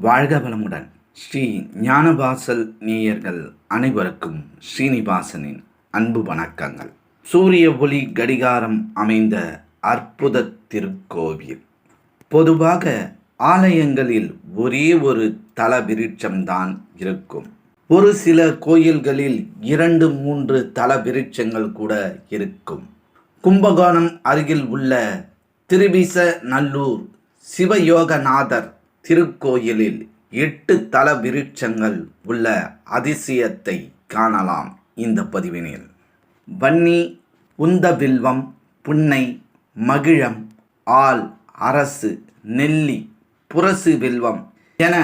வாழ்க வளமுடன். ஸ்ரீ ஞானவாசல் நேயர்கள் அனைவருக்கும் ஸ்ரீனிவாசனின் அன்பு வணக்கங்கள். சூரிய ஒளி கடிகாரம் அமைந்த அற்புத திருக்கோவில். பொதுவாக ஆலயங்களில் ஒரே ஒரு தல விருட்சம்தான் இருக்கும். ஒரு சில கோயில்களில் இரண்டு மூன்று தல விருட்சங்கள் கூட இருக்கும். கும்பகோணம் அருகில் உள்ள திருவிச நல்லூர் சிவயோகநாதர் திருக்கோயிலில் எட்டு தல விருட்சங்கள் உள்ள அதிசயத்தை காணலாம் இந்த பதிவினில். வன்னி உந்தவில்வம் புன்னை மகிழம் ஆல் அரசு நெல்லி புரசு வில்வம் என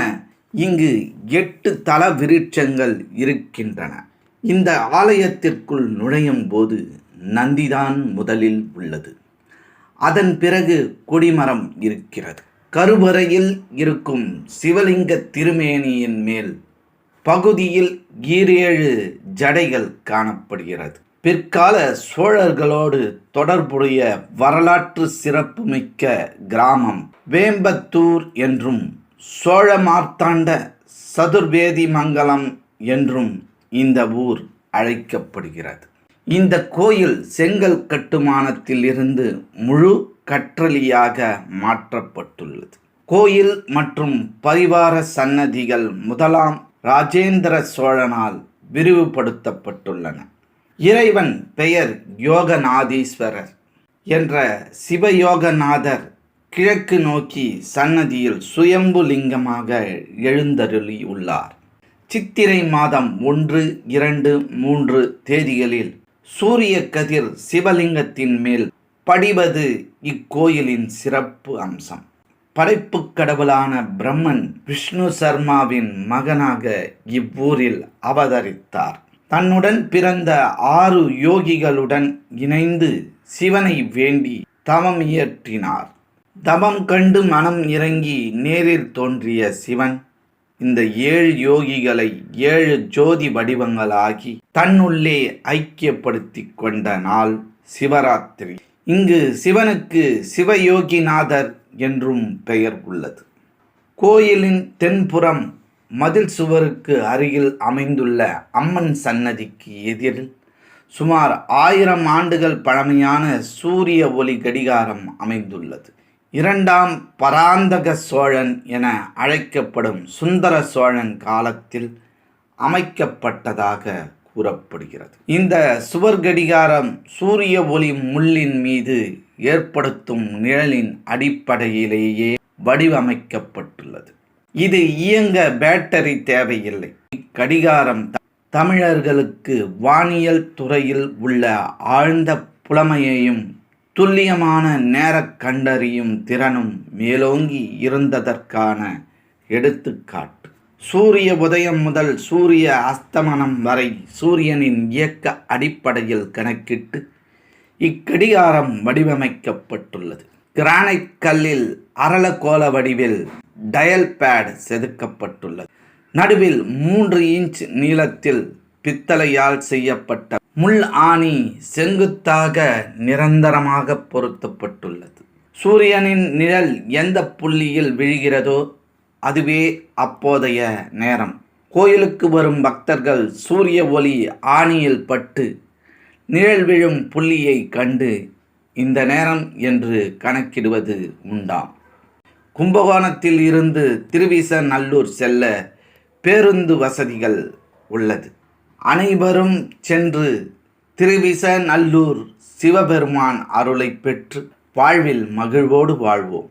இங்கு எட்டு தல விருட்சங்கள் இருக்கின்றன. இந்த ஆலயத்திற்குள் நுழையும் போது நந்திதான் முதலில் உள்ளது. அதன் பிறகு கொடிமரம் இருக்கிறது. கருவறையில் இருக்கும் சிவலிங்க திருமேனியின் மேல் பகுதியில் ஈரேழு ஜடைகள் காணப்படுகிறது. பிற்கால சோழர்களோடு தொடர்புடைய வரலாற்று சிறப்புமிக்க கிராமம் வேம்பத்தூர் என்றும் சோழ மார்த்தாண்ட சதுர்வேதி மங்கலம் என்றும் இந்த ஊர் அழைக்கப்படுகிறது. இந்த கோயில் செங்கல் கட்டுமானத்தில் இருந்து முழு கற்றலியாக மாற்றப்பட்டுள்ளது. கோயில் மற்றும் பரிவார சன்னதிகள் முதலாம் ராஜேந்திர சோழனால் விரிவுபடுத்தப்பட்டுள்ளன. இறைவன் பெயர் யோகநாதீஸ்வரர் என்ற சிவயோகநாதர் கிழக்கு நோக்கி சன்னதியில் சுயம்பு லிங்கமாக எழுந்தருளி உள்ளார் சித்திரை மாதம் ஒன்று இரண்டு மூன்று தேதிகளில் சூரிய கதிர் சிவலிங்கத்தின் மேல் படிவது இக்கோயிலின் சிறப்பு அம்சம். படைப்பு கடவுளான பிரம்மன் விஷ்ணு சர்மாவின் மகனாக இவ்வூரில் அவதரித்தார். தன்னுடன் பிறந்த ஆறு யோகிகளுடன் இணைந்து சிவனை வேண்டி தவம் இயற்றினார். தவம் கண்டு மனம் இறங்கி நேரில் தோன்றிய சிவன் இந்த ஏழு யோகிகளை ஏழு ஜோதி வடிவங்களாகி தன்னுள்ளே ஐக்கியப்படுத்தி கொண்ட நாள் சிவராத்திரி. இங்கு சிவனுக்கு சிவயோகிநாதர் என்றும் பெயர் உள்ளது. கோயிலின் தென்புறம் மதில் சுவருக்கு அருகில் அமைந்துள்ள அம்மன் சன்னதிக்கு எதிரில் சுமார் ஆயிரம் ஆண்டுகள் பழமையான சூரிய ஒளி கடிகாரம் அமைந்துள்ளது. இரண்டாம் பராந்தக சோழன் என அழைக்கப்படும் சுந்தர சோழன் காலத்தில் அமைக்கப்பட்டதாக கூறப்படுகிறது. இந்த சுவர் கடிகாரம் சூரிய ஒளி முள்ளின் மீது ஏற்படுத்தும் நிழலின் அடிப்படையிலேயே வடிவமைக்கப்பட்டுள்ளது. இது இயங்க பேட்டரி தேவையில்லை. கடிகாரம் தமிழர்களுக்கு வானியல் துறையில் உள்ள ஆழ்ந்த புலமையையும் துல்லியமான நேர கண்டறியும் திறனும் மேலோங்கி இருந்ததற்கான எடுத்துக்காட்டு. சூரிய உதயம் முதல் சூரிய அஸ்தமனம் வரை சூரியனின் இயக்க அடிப்படையில் கணக்கிட்டு இக்கடிகாரம் வடிவமைக்கப்பட்டுள்ளது. கிரானைட் கல்லில் அரளகோல வடிவில் டயல் பேட் செதுக்கப்பட்டுள்ளது. நடுவில் மூன்று இன்ச் நீளத்தில் பித்தளையால் செய்யப்பட்ட முள் ஆணி செங்குத்தாக நிரந்தரமாக பொருத்தப்பட்டுள்ளது. சூரியனின் நிழல் எந்த புள்ளியில் விழுகிறதோ அதுவே அப்போதைய நேரம். கோயிலுக்கு வரும் பக்தர்கள் சூரிய ஒளி ஆணியில் பட்டு நிழல் விழும் புள்ளியை கண்டு இந்த நேரம் என்று கணக்கிடுவது உண்டாம். கும்பகோணத்தில் இருந்து திருவிச நல்லூர் செல்ல பேருந்து வசதிகள் உள்ளது. அனைவரும் சென்று திருவிச நல்லூர் சிவபெருமான் அருளை பெற்று வாழ்வில் மகிழ்வோடு வாழ்வோம்.